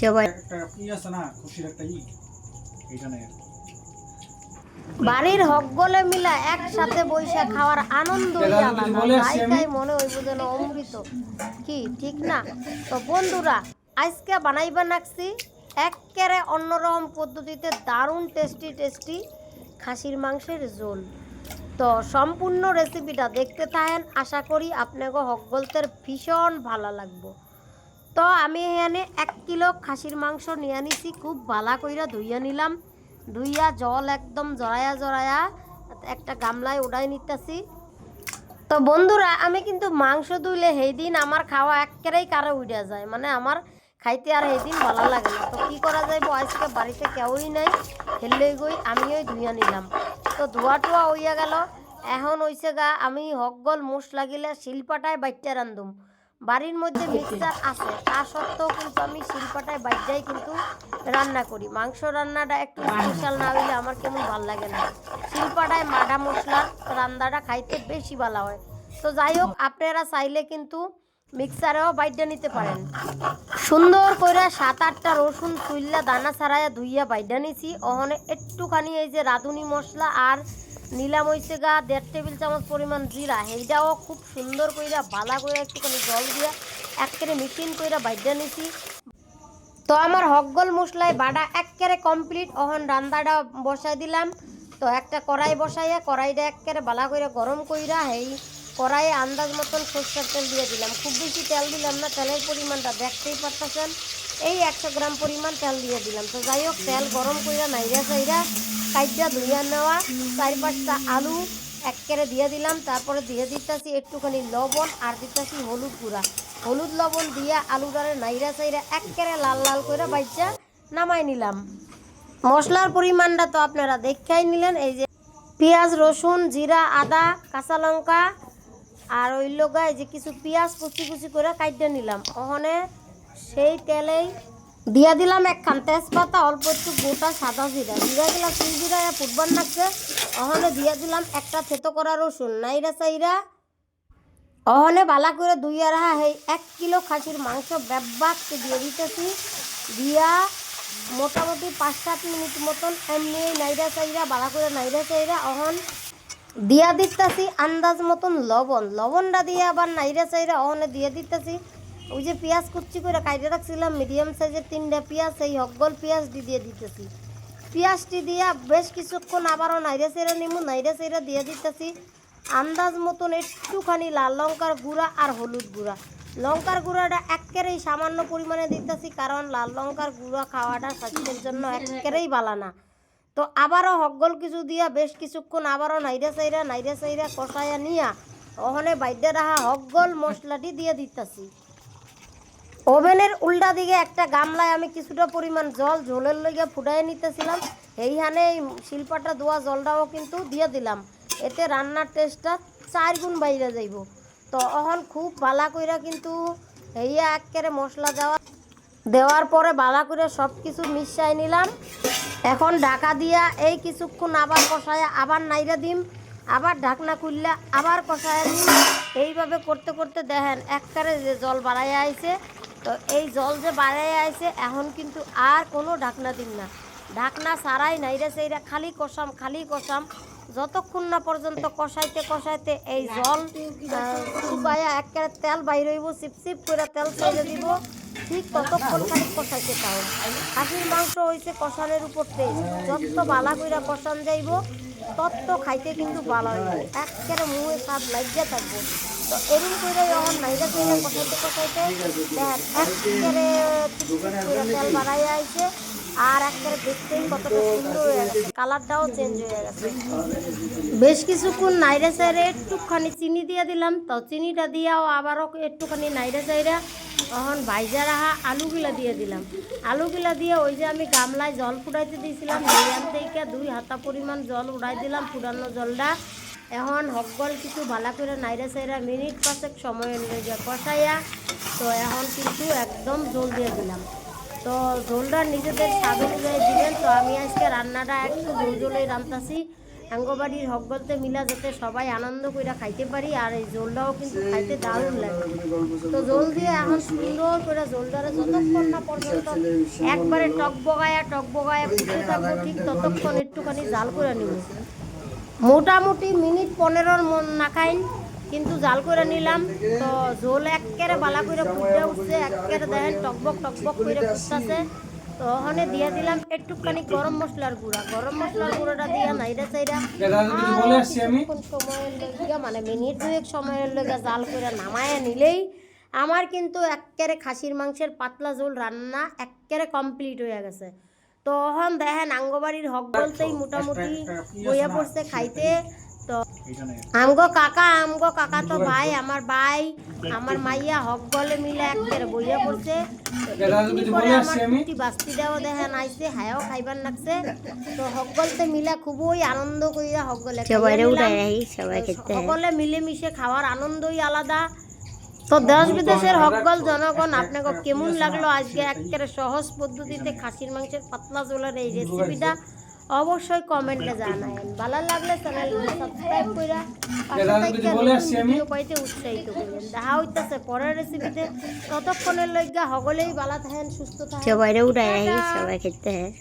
সবাই এইটা নেই বাড়ির হকগলে মিলা একসাথে বৈশা খাওয়ার। তাই মনে হইব যেন অমৃত। কি ঠিক না? তো বন্ধুরা আজকে বানাইবা নাকছি একেবারে অন্যরকম পদ্ধতিতে দারুণ টেস্টি টেস্টি খাসির মাংসের ঝোল। তো সম্পূর্ণ রেসিপিটা দেখতে থাকেন। আশা করি আপনাকে হকগলতের ভীষণ ভালো লাগবো। তো আমি এখানে এক কিলো খাসির মাংস নিয়ে নিছি খুব ভালা কইরা ধুইয়া নিলাম। ধুইয়া জল একদম জড়ায়া জড়ায়া একটা গামলায় উড়াই নিতেছি। তো বন্ধুরা, আমি কিন্তু মাংস ধুইলে সেই দিন আমার খাওয়া একেবারেই কারও উড়ে যায়। মানে আমার খাইতে আর সেই দিন ভালো লাগে না। তো কি করা যায় আজকে বাড়িতে কেউই নাই হেললেই গই, আমিও ধুইয়া নিলাম। তো ধোয়া টোয়া হইয়া গেল। এখন হইছে গা, আমি হকগল মুস লাগিলে শিলপাটায় বাইটটা রান্ধুম বাড়ির মধ্যে মিক্সার আছে তা সত্ত্বেও কিন্তু আমি শিলপাটায় বাইটাই কিন্তু রান্না করি। মাংস রান্নাটা একটু স্পেশাল না হইলে আমার কেমন ভালো লাগে না। শিলপাটায় মাডা মশলার রান্নাটা খাইতে বেশি ভালো হয়। তো যাই হোক আপনারা চাইলে কিন্তু মিক্সারেও বাইটা নিতে পারেন। সুন্দর করে সাত আটটা রসুন চুইল্লা দানা ছাড়াইয়া ধুইয়া বাইডা নিছি। ওখানে একটুখানি এই যে রাঁধুনি মশলা আর নিলাম হইছে গা দেড় টেবিল চামচ পরিমাণ জিরা, সেইটাও খুব সুন্দর কইরা বালা করে একটুখানি জল দিয়া একেবারে মেশিন কইরা বাইডা নিছি। তো আমার হকগল মশলায় বাটা একেবারে কমপ্লিট অহন রান্দাটা বসাই দিলাম। তো একটা কড়াই বসাইয়া, কড়াইটা একেবারে বালা করে গরম কইরা হেই কড়াইয়ে আন্দাজ মতন সরষের তেল দিয়ে দিলাম। খুব বেশি তেল দিলাম না, তেলের পরিমাণটা দেখতেই পারতেছেন। এই একশো গ্রাম পরিমাণ তেল দিয়ে দিলাম। তো যাই হোক, তেল গরম কইরা নাইরা চাইরা কাইটা ধুইয়া নেওয়া চার পাঁচটা আলু একেবারে দিয়ে দিলাম, তারপরে দিয়ে দিতেছি একটুখানি লবণ আর দিতেছি হলুদ গুঁড়া। হলুদ লবণ দিয়া আলুটারে নাইরা চাইরা একেবারে লাল লাল করে বাইচা নামাই নিলাম। মশলার পরিমাণটা তো আপনারা দেখাই নিলেন, এই যে পেঁয়াজ, রসুন, জিরা, আদা, কাঁচা লঙ্কা আর ওই এই যে কিছু পেঁয়াজ কুচি কুচি করে কাটিয়ে নিলাম। ওখানে সেই তেলেই দিয়া দিলাম একখান তেজপাতা, অল্প একটু গোটা সাদা জিরা। জিরা দিলাম তিন জিরা ফুটবার নাকছে অহনে দিয়া দিলাম একটা থেতো করা রসুন, নাইরা চাইরা। অহনে বালা করে দুই রাহা হেই, এক কিলো খাসির মাংস ব্যাবাককে দিয়ে দিতেছি। দিয়া মোটামুটি পাঁচ সাত মিনিট মতন এমনি নাইরা চাইরা বালা করে নাইরা চাইরা অহন দিয়া দিতেছি। আন্দাজ মতন লবণ, লবণটা দিয়ে আবার নাইরা চাইরা অহনে দিয়ে দিতেছি। ওই যে পেঁয়াজ কুচি করে কাইটে রাখছিলাম মিডিয়াম সাইজের তিনটা পেঁয়াজ সেই হকগল পেঁয়াজটি দিয়ে দিতেছি। পেঁয়াজটি দিয়া বেশ কিছুক্ষণ আবারও নাইরা চাইরা নিমু নাইরা চাইরা দিয়ে দিতেছি। আন্দাজ মতন একটুখানি লাল লঙ্কার গুঁড়া আর হলুদ গুঁড়া। লঙ্কার গুঁড়াটা একেবারেই সামান্য পরিমাণে দিতেছি, কারণ লাল লঙ্কার গুঁড়া খাওয়াটা স্বাস্থ্যের জন্য একেবারেই বালা না। তো আবারও হকগল কিছু দিয়া বেশ কিছুক্ষণ আবারও নাইরা চাইরা নাইরা চাইরা কষাইয়া নিয়া ওখানে বাইদ্যে রাখা হকগল মশলাটি দিয়ে দিতেছি। ওভেনের উল্টা দিকে একটা গামলায় আমি কিছুটা পরিমাণ জল ঝোলের লইগে ফুটাই নিতেছিলাম। এইখানে এই শিল্পাটা দোয়া জলটাও কিন্তু দিয়ে দিলাম। এতে রান্নার টেস্টটা চার গুণ বাইরে যাইব। তো এখন খুব বালা কইরা কিন্তু হেইয়া একেবারে মশলা দেওয়া দেওয়ার পরে বালা করে সব কিছু মিশাই নিলাম। এখন ঢাকা দিয়া এই কিছুক্ষণ আবার কষায় আবার নাইরা দিম, আবার ঢাকনা খুললে আবার কষায় দিম। এইভাবে করতে করতে দেখেন একবারে যে জল বাড়াইয়া আইছে তো এই জল যে বাড়াইয়া আইছে, এখন কিন্তু আর কোনো ঢাকনা দিন না। ঢাকনা সারাই নাইরা সেইরা, খালি কষাম খালি কষাম। যতক্ষণ না পর্যন্ত কষাইতে কষাইতে এই জল শুকায়া একেবারে তেল বাইর হইব, চিপ চিপ করে তেল ছেড়ে দিব, ঠিক ততক্ষণ খালি কষাইতে তাও খাসির মাংস হইছে কষানের উপর টেস্ট যত বালা কইরা কষান যাইব তত খাইতে কিন্তু ভালো হয় একেবারে মুহে স্বাদ লাগিয়া থাকব। তো এরকম করে যখন নাইরা কইরা কষাইতে কষাইতে দেখেন, একেবারে তেল বাড়াইয়া আইছে আর একেবারে দেখতেই কতটা সুন্দর হয়ে গেছে। কালারটাও চেঞ্জ হয়ে গেছে। বেশ কিছুক্ষণ নাইরা চাইরে একটুখানি চিনি দিয়ে দিলাম। তো চিনিটা দিয়াও আবারও একটুখানি নাইরা চাইরা তখন ভাইজা রাখা আলুগুলা দিয়ে দিলাম। আলুগুলা দিয়ে ওই যে আমি গামলায় জল ফুটাইতে দিয়েছিলাম, মিডিয়াম থেকে দুই হাতা পরিমাণ জল উড়াই দিলাম ফুটানো জলটা। এখন হকগল কিছু ভালো করে নাইরা চাইরা মিনিট পাঁচেক সময় লেগে কষাইয়া, তো এখন কিন্তু একদম জল দিয়ে দিলাম। তো ঝোলটা নিজেদের স্বাদ অনুযায়ী দিবেন, তো আমি আজকে রান্নাটা একটু ঝোল ঝোলেই রান্তাছি। আঙ্গবাড়ির হকগলতে মিলা যাতে সবাই আনন্দ কইরা খাইতে পারি, আর এই জোলটাও কিন্তু খাইতে দারুণ লাগে। তো জোল দিয়ে এখন সুন্দর করে জোলটারে যতক্ষণ না পর্যন্ত একবারে টক বগায়া টক বগায়া ফুটে থাকব, ঠিক ততক্ষণ একটুখানি জাল করে নিব। মোটামুটি মিনিট পনেরোর মন না খাইন কিন্তু জাল করে নিলাম। তো ঝোল একেবারে বালা করে ফুটে উঠছে একেবারে দেখেন টকবক টকবক করে ফুটতেছে। তো ওখানে দিয়ে দিলাম একটুখানি গরম মশলার গুঁড়া। গরম মশলার গুঁড়োটা দিয়ে নাইরা চাইরা সময়ের মানে মিনিট দুয়েক সময়ের জাল করে নামায় নিলেই আমার কিন্তু একেবারে খাসির মাংসের পাতলা ঝোল রান্না একেবারে কমপ্লিট হয়ে গেছে। তো এখন দেখেন আঙ্গবাড়ির হক বলতেই মোটামুটি বইয়া পড়ছে খাইতে। আমগো কাকা আমগো কাকা তো ভাই আমার ভাই আমার মাইয়া হক গলে মিলে একেবারে বইয়া পড়ছে। বলে আমার বাস্তি দেওয়া দেখেন আইছে হায়াও খাইবার লাগছে তো হক গলতে মিলে খুবই আনন্দ কইরা হক গলে সবাইরে খাইয়া উঠাই সবাই খেতে। সকলে মিলেমিশে খাওয়ার আনন্দই আলাদা। তো দেশ বিদেশের হকগল জনগণ আপনাকে কেমন লাগল? আজকে একেবারে সহজ পদ্ধতিতে খাসির মাংসের পাতলা ঝোলের এই রেসিপিটা অবশ্যই কমেন্টে জানায়েন। ভালো লাগলে চ্যানেল সাবস্ক্রাইব কইরা। ভিডিও পাইতে উৎসাহিত করেন দেখা হইতাছে পরের রেসিপিতে ততক্ষণের লজ্ঞা সকলেই ভালো থাকেন সুস্থ থাকেন। সবাইরে উঠাই রাখি সবাই খেতে হয়